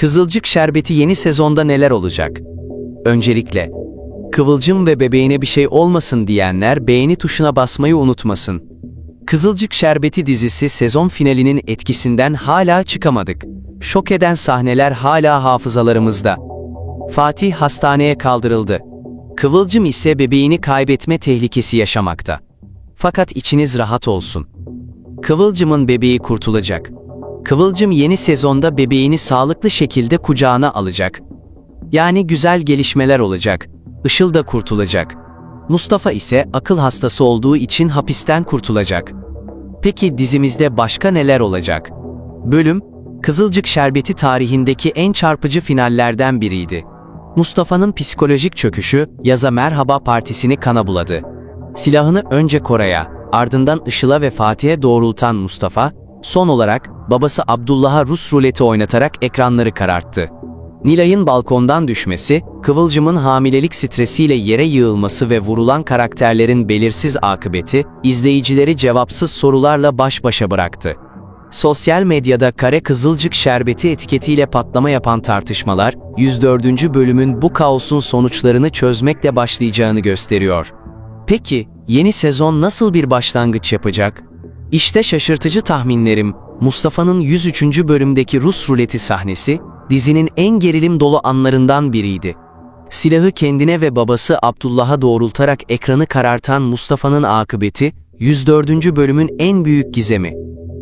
Kızılcık Şerbeti yeni sezonda neler olacak? Öncelikle, Kıvılcım ve bebeğine bir şey olmasın diyenler beğeni tuşuna basmayı unutmasın. Kızılcık Şerbeti dizisi sezon finalinin etkisinden hala çıkamadık. Şok eden sahneler hala hafızalarımızda. Fatih hastaneye kaldırıldı. Kıvılcım ise bebeğini kaybetme tehlikesi yaşamakta. Fakat içiniz rahat olsun. Kıvılcım'ın bebeği kurtulacak. Kıvılcım yeni sezonda bebeğini sağlıklı şekilde kucağına alacak. Yani güzel gelişmeler olacak. Işıl da kurtulacak. Mustafa ise akıl hastası olduğu için hapisten kurtulacak. Peki dizimizde başka neler olacak? Bölüm, Kızılcık Şerbeti tarihindeki en çarpıcı finallerden biriydi. Mustafa'nın psikolojik çöküşü Yaza Merhaba Partisi'ni kana buladı. Silahını önce Koray'a, ardından Işıl'a ve Fatih'e doğrultan Mustafa, son olarak babası Abdullah'a Rus ruleti oynatarak ekranları kararttı. Nilay'ın balkondan düşmesi, Kıvılcım'ın hamilelik stresiyle yere yığılması ve vurulan karakterlerin belirsiz akıbeti, izleyicileri cevapsız sorularla baş başa bıraktı. Sosyal medyada kare kızılcık şerbeti etiketiyle patlama yapan tartışmalar, 104. bölümün bu kaosun sonuçlarını çözmekle başlayacağını gösteriyor. Peki, yeni sezon nasıl bir başlangıç yapacak? İşte şaşırtıcı tahminlerim, Mustafa'nın 103. bölümdeki Rus ruleti sahnesi, dizinin en gerilim dolu anlarından biriydi. Silahı kendine ve babası Abdullah'a doğrultarak ekranı karartan Mustafa'nın akıbeti, 104. bölümün en büyük gizemi.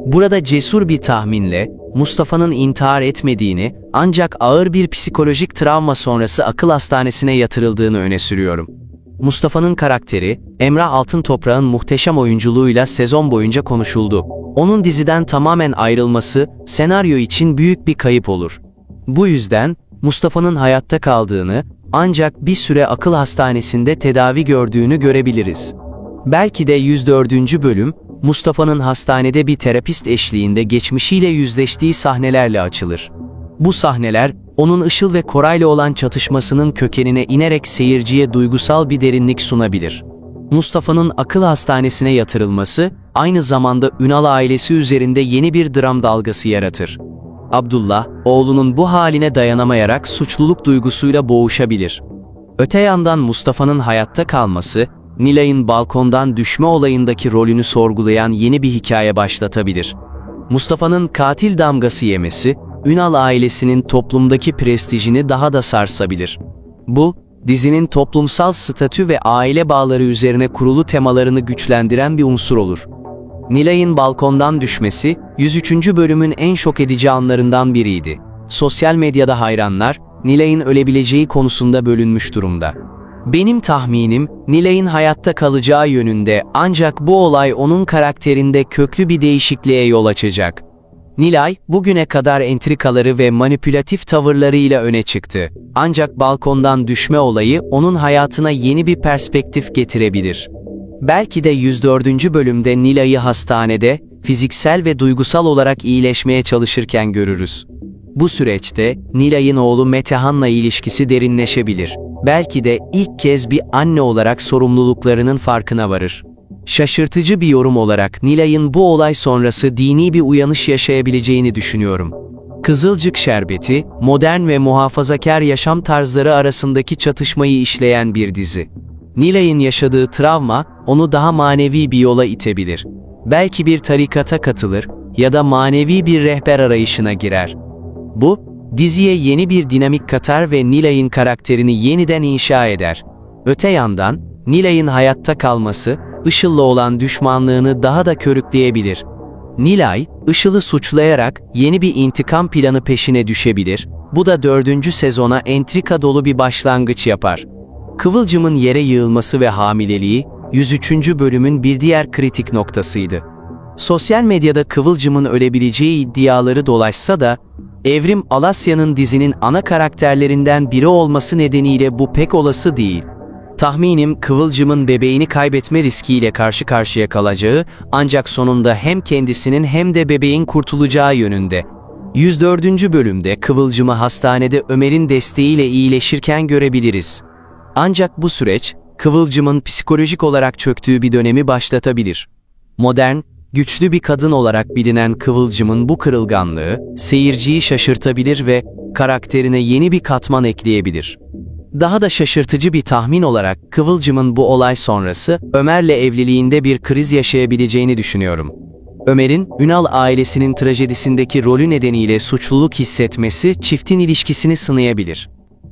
Burada cesur bir tahminle, Mustafa'nın intihar etmediğini, ancak ağır bir psikolojik travma sonrası akıl hastanesine yatırıldığını öne sürüyorum. Mustafa'nın karakteri, Emrah Altıntoprak'ın muhteşem oyunculuğuyla sezon boyunca konuşuldu. Onun diziden tamamen ayrılması, senaryo için büyük bir kayıp olur. Bu yüzden, Mustafa'nın hayatta kaldığını, ancak bir süre akıl hastanesinde tedavi gördüğünü görebiliriz. Belki de 104. bölüm, Mustafa'nın hastanede bir terapist eşliğinde geçmişiyle yüzleştiği sahnelerle açılır. Bu sahneler, onun Işıl ve Koray'la olan çatışmasının kökenine inerek seyirciye duygusal bir derinlik sunabilir. Mustafa'nın akıl hastanesine yatırılması, aynı zamanda Ünal ailesi üzerinde yeni bir dram dalgası yaratır. Abdullah, oğlunun bu haline dayanamayarak suçluluk duygusuyla boğuşabilir. Öte yandan Mustafa'nın hayatta kalması, Nilay'ın balkondan düşme olayındaki rolünü sorgulayan yeni bir hikaye başlatabilir. Mustafa'nın katil damgası yemesi, Ünal ailesinin toplumdaki prestijini daha da sarsabilir. Bu, dizinin toplumsal statü ve aile bağları üzerine kurulu temalarını güçlendiren bir unsur olur. Nilay'ın balkondan düşmesi, 103. bölümün en şok edici anlarından biriydi. Sosyal medyada hayranlar, Nilay'ın ölebileceği konusunda bölünmüş durumda. Benim tahminim, Nilay'ın hayatta kalacağı yönünde ancak bu olay onun karakterinde köklü bir değişikliğe yol açacak. Nilay, bugüne kadar entrikaları ve manipülatif tavırlarıyla öne çıktı. Ancak balkondan düşme olayı onun hayatına yeni bir perspektif getirebilir. Belki de 104. bölümde Nilay'ı hastanede, fiziksel ve duygusal olarak iyileşmeye çalışırken görürüz. Bu süreçte Nilay'ın oğlu Metehan'la ilişkisi derinleşebilir. Belki de ilk kez bir anne olarak sorumluluklarının farkına varır. Şaşırtıcı bir yorum olarak Nilay'ın bu olay sonrası dini bir uyanış yaşayabileceğini düşünüyorum. Kızılcık Şerbeti, modern ve muhafazakar yaşam tarzları arasındaki çatışmayı işleyen bir dizi. Nilay'ın yaşadığı travma, onu daha manevi bir yola itebilir. Belki bir tarikata katılır ya da manevi bir rehber arayışına girer. Bu, diziye yeni bir dinamik katar ve Nilay'ın karakterini yeniden inşa eder. Öte yandan, Nilay'ın hayatta kalması, Işıl'la olan düşmanlığını daha da körükleyebilir. Nilay, Işıl'ı suçlayarak yeni bir intikam planı peşine düşebilir, bu da dördüncü sezona entrika dolu bir başlangıç yapar. Kıvılcım'ın yere yığılması ve hamileliği, 103. bölümün bir diğer kritik noktasıydı. Sosyal medyada Kıvılcım'ın ölebileceği iddiaları dolaşsa da, Evrim Alasya'nın dizinin ana karakterlerinden biri olması nedeniyle bu pek olası değil. Tahminim Kıvılcım'ın bebeğini kaybetme riskiyle karşı karşıya kalacağı ancak sonunda hem kendisinin hem de bebeğin kurtulacağı yönünde. 104. bölümde Kıvılcım'ı hastanede Ömer'in desteğiyle iyileşirken görebiliriz. Ancak bu süreç, Kıvılcım'ın psikolojik olarak çöktüğü bir dönemi başlatabilir. Modern, güçlü bir kadın olarak bilinen Kıvılcım'ın bu kırılganlığı, seyirciyi şaşırtabilir ve karakterine yeni bir katman ekleyebilir. Daha da şaşırtıcı bir tahmin olarak Kıvılcım'ın bu olay sonrası Ömer'le evliliğinde bir kriz yaşayabileceğini düşünüyorum. Ömer'in Ünal ailesinin trajedisindeki rolü nedeniyle suçluluk hissetmesi çiftin ilişkisini sınayabilir.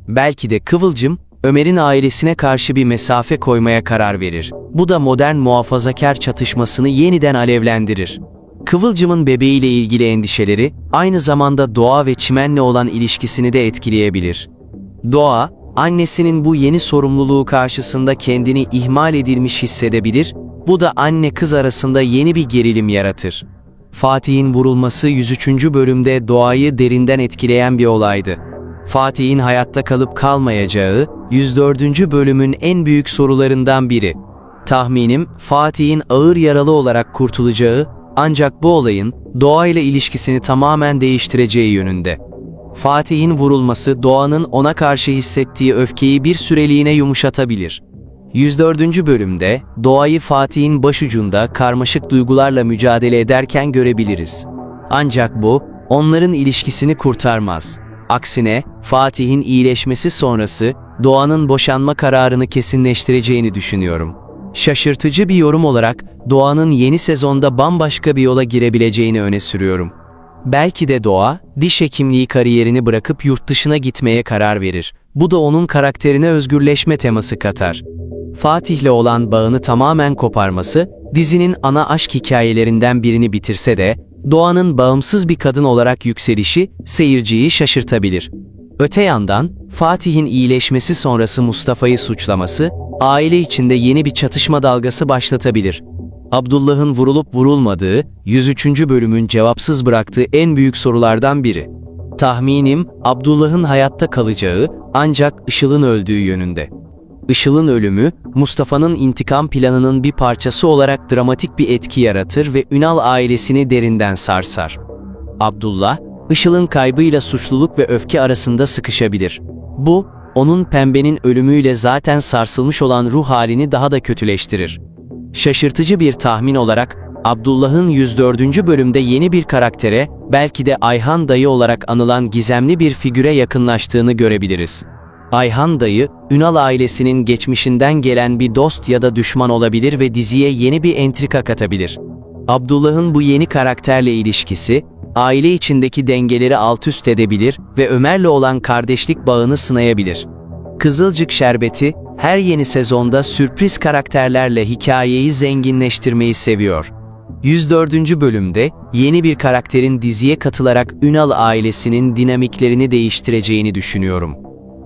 Belki de Kıvılcım, Ömer'in ailesine karşı bir mesafe koymaya karar verir. Bu da modern muhafazakar çatışmasını yeniden alevlendirir. Kıvılcım'ın bebeğiyle ilgili endişeleri, aynı zamanda doğa ve çimenle olan ilişkisini de etkileyebilir. Doğa, annesinin bu yeni sorumluluğu karşısında kendini ihmal edilmiş hissedebilir, bu da anne kız arasında yeni bir gerilim yaratır. Fatih'in vurulması 103. bölümde doğayı derinden etkileyen bir olaydı. Fatih'in hayatta kalıp kalmayacağı 104. bölümün en büyük sorularından biri. Tahminim Fatih'in ağır yaralı olarak kurtulacağı ancak bu olayın doğayla ilişkisini tamamen değiştireceği yönünde. Fatih'in vurulması doğanın ona karşı hissettiği öfkeyi bir süreliğine yumuşatabilir. 104. bölümde doğayı Fatih'in başucunda karmaşık duygularla mücadele ederken görebiliriz. Ancak bu onların ilişkisini kurtarmaz. Aksine Fatih'in iyileşmesi sonrası doğanın boşanma kararını kesinleştireceğini düşünüyorum. Şaşırtıcı bir yorum olarak doğanın yeni sezonda bambaşka bir yola girebileceğini öne sürüyorum. Belki de Doğa, diş hekimliği kariyerini bırakıp yurt dışına gitmeye karar verir. Bu da onun karakterine özgürleşme teması katar. Fatih'le olan bağını tamamen koparması, dizinin ana aşk hikayelerinden birini bitirse de, Doğan'ın bağımsız bir kadın olarak yükselişi seyirciyi şaşırtabilir. Öte yandan, Fatih'in iyileşmesi sonrası Mustafa'yı suçlaması, aile içinde yeni bir çatışma dalgası başlatabilir. Abdullah'ın vurulup vurulmadığı, 103. bölümün cevapsız bıraktığı en büyük sorulardan biri. Tahminim, Abdullah'ın hayatta kalacağı ancak Işıl'ın öldüğü yönünde. Işıl'ın ölümü, Mustafa'nın intikam planının bir parçası olarak dramatik bir etki yaratır ve Ünal ailesini derinden sarsar. Abdullah, Işıl'ın kaybıyla suçluluk ve öfke arasında sıkışabilir. Bu, onun pembenin ölümüyle zaten sarsılmış olan ruh halini daha da kötüleştirir. Şaşırtıcı bir tahmin olarak, Abdullah'ın 104. bölümde yeni bir karaktere, belki de Ayhan dayı olarak anılan gizemli bir figüre yakınlaştığını görebiliriz. Ayhan dayı, Ünal ailesinin geçmişinden gelen bir dost ya da düşman olabilir ve diziye yeni bir entrika katabilir. Abdullah'ın bu yeni karakterle ilişkisi, aile içindeki dengeleri alt üst edebilir ve Ömer'le olan kardeşlik bağını sınayabilir. Kızılcık Şerbeti, her yeni sezonda sürpriz karakterlerle hikayeyi zenginleştirmeyi seviyor. 104. bölümde yeni bir karakterin diziye katılarak Ünal ailesinin dinamiklerini değiştireceğini düşünüyorum.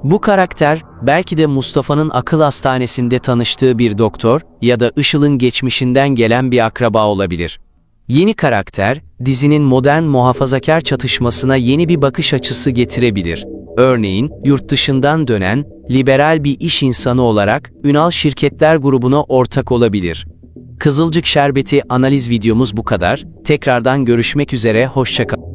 Bu karakter belki de Mustafa'nın akıl hastanesinde tanıştığı bir doktor ya da Işıl'ın geçmişinden gelen bir akraba olabilir. Yeni karakter, dizinin modern muhafazakar çatışmasına yeni bir bakış açısı getirebilir. Örneğin, yurt dışından dönen, liberal bir iş insanı olarak Ünal Şirketler grubuna ortak olabilir. Kızılcık Şerbeti analiz videomuz bu kadar. Tekrardan görüşmek üzere, hoşçakalın.